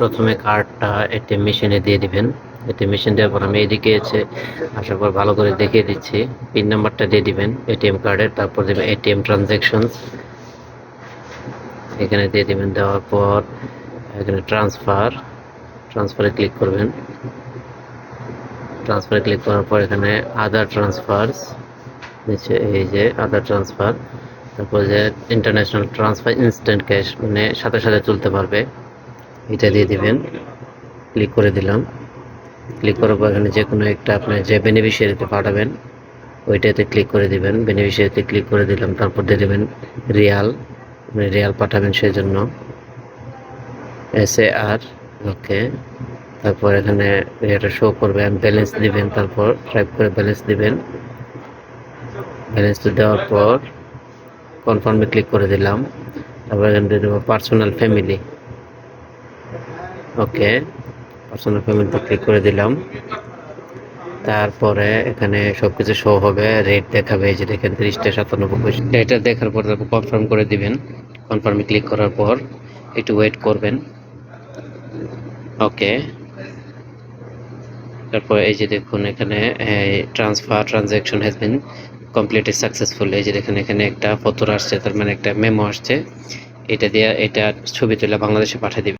প্রথমে কার্ডটা এটিএম মেশিনে দিয়ে দিবেন। এটিএম মেশিন দেওয়ার পর আমি এদিকে এসে আসার পর ভালো করে দেখিয়ে দিচ্ছি। পিন নাম্বারটা দিয়ে দিবেন, এটিএম কার্ডের, তারপর দেবেন এটিএম ট্রানজ্যাকশনস এখানে দিয়ে দিবেন, দেওয়ার পর এখানে ট্রান্সফার ট্রান্সফারে ক্লিক করবেন। ট্রান্সফারে ক্লিক করার পর এখানে আদার ট্রান্সফারস নিচে এই যে আদার ট্রান্সফার তারপর যে ইন্টারন্যাশনাল ট্রান্সফার ইনস্ট্যান্ট ক্যাশ মানে সাথে সাথে তুলতে পারবে। এটা দিয়ে দিবেন। ক্লিক করে দিলাম। ক্লিক করার পর এখানে যে কোনো একটা আপনি যে বেনিফিশিয়ারিতে পাঠাবেন, ওইটাতে ক্লিক করে দিবেন। বেনিফিশিয়ারিতে ক্লিক করে দিলাম, তারপর দিয়ে দেবেন রিয়াল। আপনি রিয়াল পাঠাবেন সেই জন্য এস এ আর ওকে তারপর এখানে এটা শো করবে ব্যালেন্স দিবেন, তারপর টাইপ করে ব্যালেন্স দিবেন। ব্যালেন্স দেওয়ার পর কনফার্মে ক্লিক করে দিলাম। তারপর এখানে দিয়ে দেবো পার্সোনাল ফ্যামিলি ওকে পার্সোনাল ফ্যামিলিতে ক্লিক করে দিলাম। তারপরে এখানে সব কিছু শো হবে রেট দেখাবে, এই যে দেখেন তিরিশটা সাতানব্বই এটা দেখার পর তারপর কনফার্ম করে দিবেন। কনফার্মে ক্লিক করার পর একটু ওয়েট করবেন। ওকে। তারপর এই যে দেখুন এখানে transfer transaction has been completed successful এই যে দেখেন এখানে একটা ফটো আসছে, তার মানে একটা মেমো আসছে। এটা দিয়ে, এটা ছবি তুলে বাংলাদেশে পাঠিয়ে দিবে